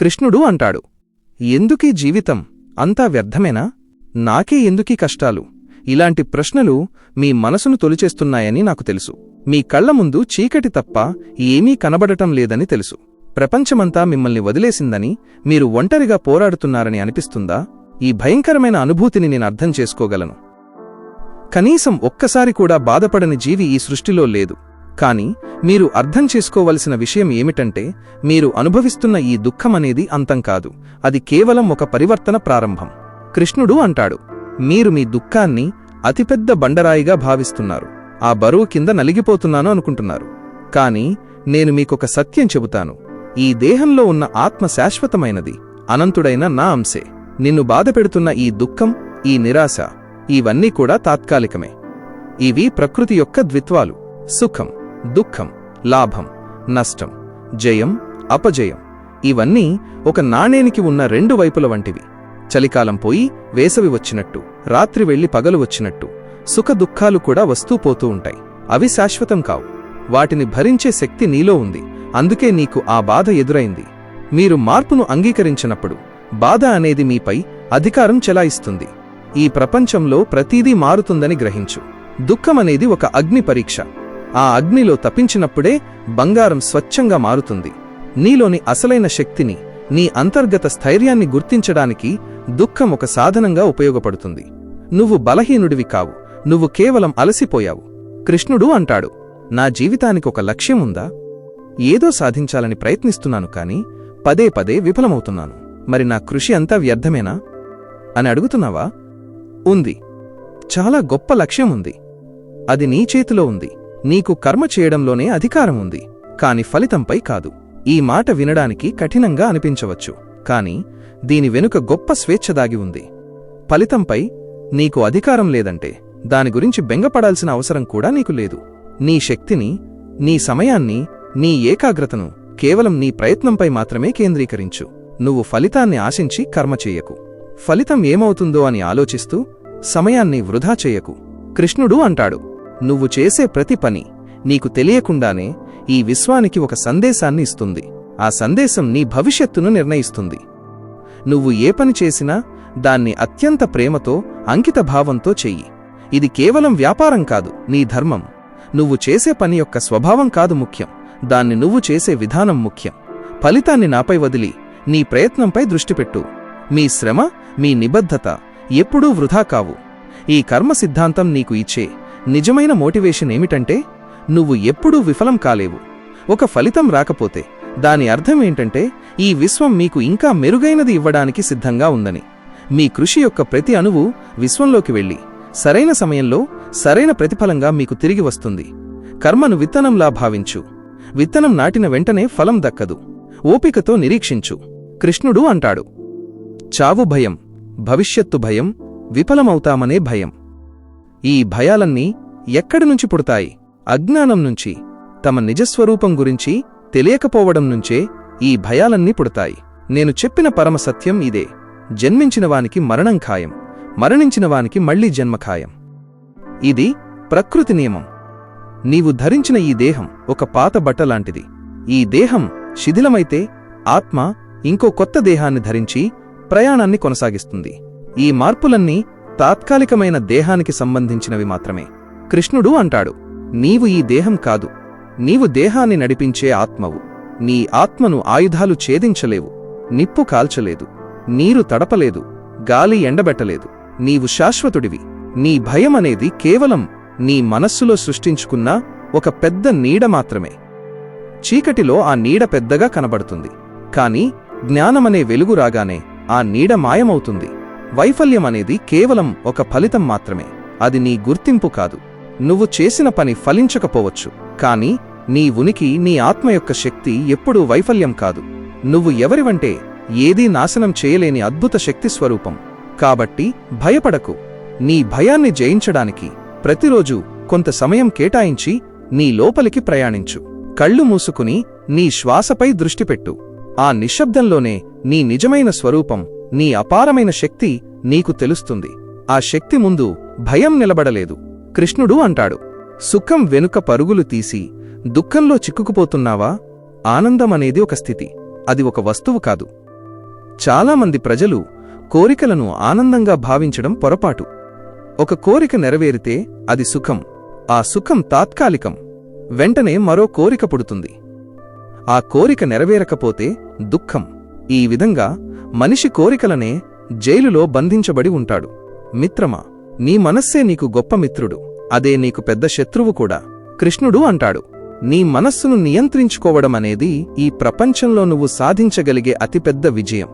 కృష్ణుడు అంటాడు. ఎందుకీ జీవితం అంతా వ్యర్థమేనా? నాకే ఎందుకీ కష్టాలు? ఇలాంటి ప్రశ్నలు మీ మనసును తొలిచేస్తున్నాయని నాకు తెలుసు. మీ కళ్ళ ముందు చీకటి తప్ప ఏమీ కనబడటం లేదని తెలుసు. ప్రపంచమంతా మిమ్మల్ని వదిలేసిందని మీరు ఒంటరిగా పోరాడుతున్నారని అనిపిస్తుందా? ఈ భయంకరమైన అనుభూతిని నేను అర్థం చేసుకోగలను. కనీసం ఒక్కసారి కూడా బాధపడని జీవి ఈ సృష్టిలో లేదు. కానీ మీరు అర్థం చేసుకోవలసిన విషయం ఏమిటంటే మీరు అనుభవిస్తున్న ఈ దుఃఖమనేది అంతం కాదు. అది కేవలం ఒక పరివర్తన ప్రారంభం. కృష్ణుడు అంటాడు మీరు మీ దుఃఖాన్ని అతిపెద్ద బండరాయిగా భావిస్తున్నారు. ఆ బరువు కింద నలిగిపోతున్నాను అనుకుంటున్నారు. కాని నేను మీకొక సత్యం చెబుతాను. ఈ దేహంలో ఉన్న ఆత్మ శాశ్వతమైనది. అనంతుడైన నా అంశే. నిన్ను బాధపెడుతున్న ఈ దుఃఖం ఈ నిరాశ ఇవన్నీ కూడా తాత్కాలికమే. ఇవి ప్రకృతి యొక్క ద్విత్వాలు. సుఖం. దుఃఖం లాభం నష్టం జయం అపజయం ఇవన్నీ ఒక నాణేనికి ఉన్న రెండు వైపుల వంటివి. చలికాలం పోయి వేసవి వచ్చినట్టు రాత్రి వెళ్ళి పగలు వచ్చినట్టు సుఖ దుఃఖాలు కూడా వస్తూ పోతూ ఉంటాయి. అవి శాశ్వతం కావు. వాటిని భరించే శక్తి నీలో ఉంది. అందుకే నీకు ఆ బాధ ఎదురైంది. మీరు మార్పును అంగీకరించినప్పుడు బాధ అనేది మీపై అధికారం చెలాయిస్తుంది. ఈ ప్రపంచంలో ప్రతీదీ మారుతుందని గ్రహించు. దుఃఖమనేది ఒక అగ్ని పరీక్ష. ఆ అగ్నిలో తప్పించినప్పుడే బంగారం స్వచ్ఛంగా మారుతుంది. నీలోని అసలైన శక్తిని నీ అంతర్గత స్థైర్యాన్ని గుర్తించడానికి దుఃఖం ఒక సాధనంగా ఉపయోగపడుతుంది. నువ్వు బలహీనుడివి కావు నువ్వు కేవలం అలసిపోయావు. కృష్ణుడు అంటాడు నా జీవితానికి ఒక లక్ష్యం ఉందా? ఏదో సాధించాలని ప్రయత్నిస్తున్నాను కాని పదే పదే విఫలమవుతున్నాను. మరి నా కృషి అంతా వ్యర్థమేనా? అని అడుగుతున్నావా? ఉంది. చాలా గొప్ప లక్ష్యం ఉంది. అది నీ చేతిలో ఉంది. నీకు కర్మ చేయడంలోనే అధికారం ఉంది కాని ఫలితంపై కాదు. ఈ మాట వినడానికి కఠినంగా అనిపించవచ్చు కాని దీని వెనుక గొప్ప స్వేచ్ఛ దాగి ఉంది. ఫలితంపై నీకు అధికారం లేదంటే దాని గురించి బెంగపడాల్సిన అవసరం కూడా నీకు లేదు. నీ శక్తిని నీ సమయాన్ని నీ ఏకాగ్రతను కేవలం నీ ప్రయత్నంపై మాత్రమే కేంద్రీకరించు. నువ్వు ఫలితాన్ని ఆశించి కర్మ చెయ్యకు ఫలితం ఏమవుతుందో అని ఆలోచిస్తూ సమయాన్ని వృధా చెయ్యకు కృష్ణుడు అంటాడు నువ్వు చేసే ప్రతి పని నీకు తెలియకుండానే ఈ విశ్వానికి ఒక సందేశాన్ని ఇస్తుంది. ఆ సందేశం నీ భవిష్యత్తును నిర్ణయిస్తుంది. నువ్వు ఏ పని చేసినా దాన్ని అత్యంత ప్రేమతో అంకిత భావంతో చెయ్యి. ఇది కేవలం వ్యాపారం కాదు నీ ధర్మం. నువ్వు చేసే పని యొక్క స్వభావం కాదు ముఖ్యం. దాన్ని నువ్వు చేసే విధానం ముఖ్యం. ఫలితాన్ని నాపై వదిలి నీ ప్రయత్నంపై దృష్టిపెట్టు మీ శ్రమ మీ నిబద్ధత ఎప్పుడూ వృధా కావు. ఈ కర్మ సిద్ధాంతం నీకు ఇచ్చే నిజమైన మోటివేషన్ ఏమిటంటే నువ్వు ఎప్పుడూ విఫలం కాలేవు. ఒక ఫలితం రాకపోతే దాని అర్థం ఏంటంటే ఈ విశ్వం మీకు ఇంకా మెరుగైనది ఇవ్వడానికి సిద్ధంగా ఉందని. మీ కృషి యొక్క ప్రతి అణువు విశ్వంలోకి వెళ్ళి సరైన సమయంలో సరైన ప్రతిఫలంగా మీకు తిరిగి వస్తుంది. కర్మను విత్తనంలా భావించు. విత్తనం నాటిన వెంటనే ఫలం దక్కదు. ఓపికతో నిరీక్షించు. కృష్ణుడు అంటాడు చావు భయం భవిష్యత్తు భయం విఫలమవుతామనే భయం. ఈ భయాలన్నీ ఎక్కడి నుంచి పుడతాయి? అజ్ఞానం నుంచి తమ నిజస్వరూపం గురించి తెలియకపోవడం నుంచే ఈ భయాలన్నీ పుడతాయి. నేను చెప్పిన పరమసత్యం ఇదే. జన్మించినవానికి మరణం ఖాయం. మరణించినవానికి మళ్ళీ జన్మ ఖాయం. ఇది ప్రకృతి నియమం. నీవు ధరించిన ఈ దేహం ఒక పాత బట్టలాంటిది ఈ దేహం శిథిలమైతే ఆత్మ ఇంకో కొత్త దేహాన్ని ధరించి ప్రయాణాన్ని కొనసాగిస్తుంది. ఈ మార్పులన్నీ తాత్కాలికమైన దేహానికి సంబంధించినవి మాత్రమే. కృష్ణుడు అంటాడు నీవు ఈ దేహం కాదు. నీవు దేహాన్ని నడిపించే ఆత్మవు. నీ ఆత్మను ఆయుధాలు ఛేదించలేవు. నిప్పు కాల్చలేదు. నీరు తడపలేదు. గాలి ఎండబెట్టలేదు. నీవు శాశ్వతుడివి. నీ భయమనేది కేవలం నీ మనస్సులో సృష్టించుకున్న ఒక పెద్ద నీడ మాత్రమే. చీకటిలో ఆ నీడ పెద్దగా కనబడుతుంది. కాని జ్ఞానమనే వెలుగు రాగానే ఆ నీడ మాయమవుతుంది. వైఫల్యం అనేది కేవలం ఒక ఫలితం మాత్రమే. అది నీ గుర్తింపు కాదు. నువ్వు చేసిన పని ఫలించకపోవచ్చు. కాని నీ ఉనికి నీ ఆత్మ యొక్క శక్తి ఎప్పుడూ వైఫల్యం కాదు. నువ్వు ఎవరివంటే ఏదీ నాశనం చేయలేని అద్భుత శక్తి స్వరూపం. కాబట్టి భయపడకు. నీ భయాన్ని జయించడానికి ప్రతిరోజు కొంత సమయం కేటాయించి నీ లోపలికి ప్రయాణించు. కళ్ళు మూసుకుని నీ శ్వాసపై దృష్టిపెట్టు ఆ నిశ్శబ్దంలోనే నీ నిజమైన స్వరూపం నీ అపారమైన శక్తి నీకు తెలుస్తుంది. ఆ శక్తి ముందు భయం నిలబడలేదు. కృష్ణుడు అంటాడు సుఖం వెనుక పరుగులు తీసి దుఃఖంలో చిక్కుకుపోతున్నావా? ఆనందమనేది ఒక స్థితి. అది ఒక వస్తువు కాదు. చాలామంది ప్రజలు కోరికలను ఆనందంగా భావించడం పొరపాటు. ఒక కోరిక నెరవేరితే అది సుఖం. ఆ సుఖం తాత్కాలికం. వెంటనే మరో కోరిక పుడుతుంది. ఆ కోరిక నెరవేరకపోతే దుఃఖం. ఈ విధంగా మనిషి కోరికలనే జైలులో బంధించబడి ఉంటాడు. మిత్రమా నీ మనస్సే నీకు గొప్ప మిత్రుడు అదే నీకు పెద్ద శత్రువు కూడా కృష్ణుడు అంటాడు. నీ మనస్సును నియంత్రించుకోవడం అనేది ఈ ప్రపంచంలో నువ్వు సాధించగలిగే అతిపెద్ద విజయం.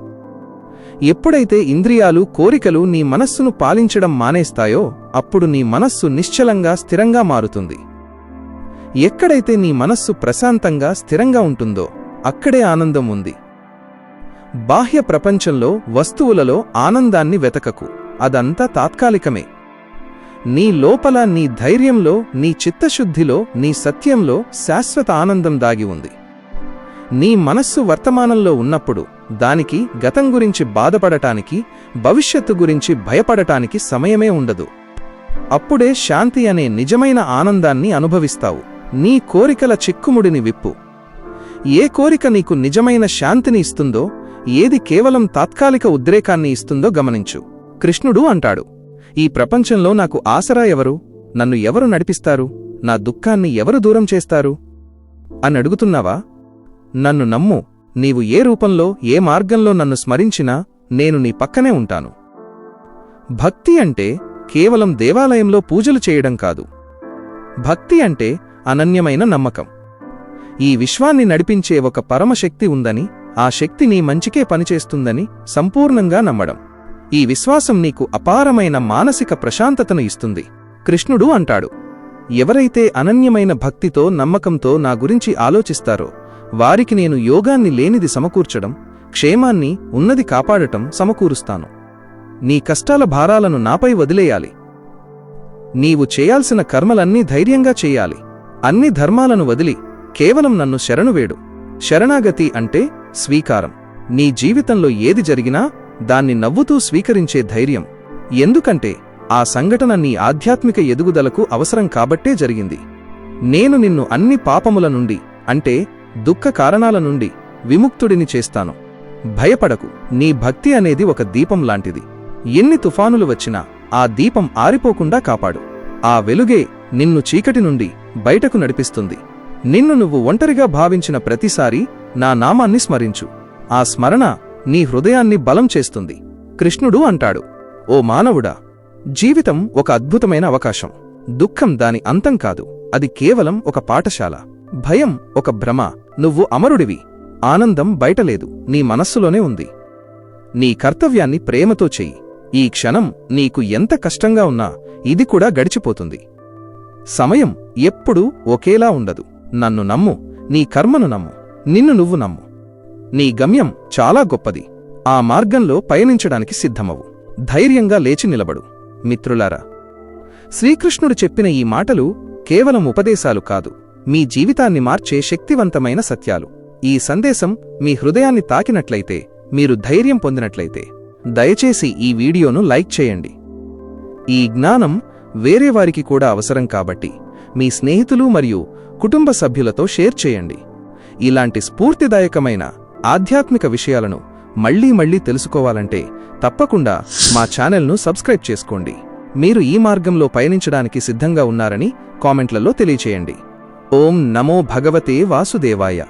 ఎప్పుడైతే ఇంద్రియాలు కోరికలు నీ మనస్సును పాలించడం మానేస్తాయో అప్పుడు నీ మనస్సు నిశ్చలంగా స్థిరంగా మారుతుంది. ఎక్కడైతే నీ మనస్సు ప్రశాంతంగా స్థిరంగా ఉంటుందో అక్కడే ఆనందం ఉంది. బాహ్య ప్రపంచంలో వస్తువులలో ఆనందాన్ని వెతకకు. అదంతా తాత్కాలికమే. నీ లోపల నీ ధైర్యంలో నీ చిత్తశుద్ధిలో నీ సత్యంలో శాశ్వత ఆనందం దాగి ఉంది. నీ మనస్సు వర్తమానంలో ఉన్నప్పుడు దానికి గతం గురించి బాధపడటానికి భవిష్యత్తు గురించి భయపడటానికి సమయమే ఉండదు. అప్పుడే శాంతి అనే నిజమైన ఆనందాన్ని అనుభవిస్తావు. నీ కోరికల చిక్కుముడిని విప్పు. ఏ కోరిక నీకు నిజమైన శాంతిని ఇస్తుందో ఏది కేవలం తాత్కాలిక ఉద్రేకాన్ని ఇస్తుందో గమనించు. కృష్ణుడు అంటాడు ఈ ప్రపంచంలో నాకు ఆసరా ఎవరు? నన్ను ఎవరు నడిపిస్తారు? నా దుఃఖాన్ని ఎవరు దూరం చేస్తారు? అని అడుగుతున్నావా? నన్ను నమ్ము నీవు ఏ రూపంలో ఏ మార్గంలో నన్ను స్మరించినా నేను నీ పక్కనే ఉంటాను. భక్తి అంటే కేవలం దేవాలయంలో పూజలు చేయడం కాదు. భక్తి అంటే అనన్యమైన నమ్మకం. ఈ విశ్వాన్ని నడిపించే ఒక పరమశక్తి ఉందని ఆ శక్తి నీ మంచికే పనిచేస్తుందని సంపూర్ణంగా నమ్మడం. ఈ విశ్వాసం నీకు అపారమైన మానసిక ప్రశాంతతను ఇస్తుంది. కృష్ణుడు అంటాడు ఎవరైతే అనన్యమైన భక్తితో నమ్మకంతో నా గురించి ఆలోచిస్తారో వారికి నేను యోగాన్ని లేనిది సమకూర్చడం క్షేమాన్ని ఉన్నది కాపాడటం సమకూరుస్తాను. నీ కష్టాల భారాలను నాపై వదిలేయాలి. నీవు చేయాల్సిన కర్మలన్నీ ధైర్యంగా చెయ్యాలి అన్ని ధర్మాలను వదిలి కేవలం నన్ను శరణువేడు శరణాగతి అంటే స్వీకారం. నీ జీవితంలో ఏది జరిగినా దాన్ని నవ్వుతూ స్వీకరించే ధైర్యం. ఎందుకంటే ఆ సంఘటన నీ ఆధ్యాత్మిక ఎదుగుదలకు అవసరం కాబట్టే జరిగింది. నేను నిన్ను అన్ని పాపముల నుండి అంటే దుఃఖ కారణాల నుండి విముక్తుడిని చేస్తాను. భయపడకు. నీ భక్తి అనేది ఒక దీపం లాంటిది. ఎన్ని తుఫానులు వచ్చినా ఆ దీపం ఆరిపోకుండా కాపాడు. ఆ వెలుగే నిన్ను చీకటి నుండి బయటకు నడిపిస్తుంది. నిన్ను నువ్వు ఒంటరిగా భావించిన ప్రతిసారీ నా నామాన్ని స్మరించు. ఆ స్మరణ నీ హృదయాన్ని బలం చేస్తుంది. కృష్ణుడు అంటాడు ఓ మానవుడా జీవితం ఒక అద్భుతమైన అవకాశం. దుఃఖం దాని అంతం కాదు. అది కేవలం ఒక పాఠశాల. భయం ఒక భ్రమ. నువ్వు అమరుడివి. ఆనందం బయటలేదు నీ మనస్సులోనే ఉంది. నీ కర్తవ్యాన్ని ప్రేమతో చెయ్యి. ఈ క్షణం నీకు ఎంత కష్టంగా ఉన్నా ఇది కూడా గడిచిపోతుంది. సమయం ఎప్పుడూ ఒకేలా ఉండదు. నన్ను నమ్ము. నీ కర్మను నమ్ము. నిన్ను నువ్వు నమ్ము. నీ గమ్యం చాలా గొప్పది. ఆ మార్గంలో పయనించడానికి సిద్ధమవు. ధైర్యంగా లేచి నిలబడు. మిత్రులారా శ్రీకృష్ణుడు చెప్పిన ఈ మాటలు కేవలం ఉపదేశాలు కాదు. మీ జీవితాన్ని మార్చే శక్తివంతమైన సత్యాలు. ఈ సందేశం మీ హృదయాన్ని తాకినట్లయితే మీరు ధైర్యం పొందినట్లయితే దయచేసి ఈ వీడియోను లైక్ చేయండి. ఈ జ్ఞానం వేరే వారికి కూడా అవసరం కాబట్టి మీ స్నేహితులు మరియు కుటుంబ సభ్యులతో షేర్ చేయండి. ఇలాంటి స్ఫూర్తిదాయకమైన ఆధ్యాత్మిక విషయాలను మళ్ళీ మళ్ళీ తెలుసుకోవాలంటే తప్పకుండా మా ఛానల్ను సబ్స్క్రైబ్ చేసుకోండి. మీరు ఈ మార్గంలో పయనించడానికి సిద్ధంగా ఉన్నారని కామెంట్లలో తెలియచేయండి. ఓం నమో భగవతే వాసుదేవాయ.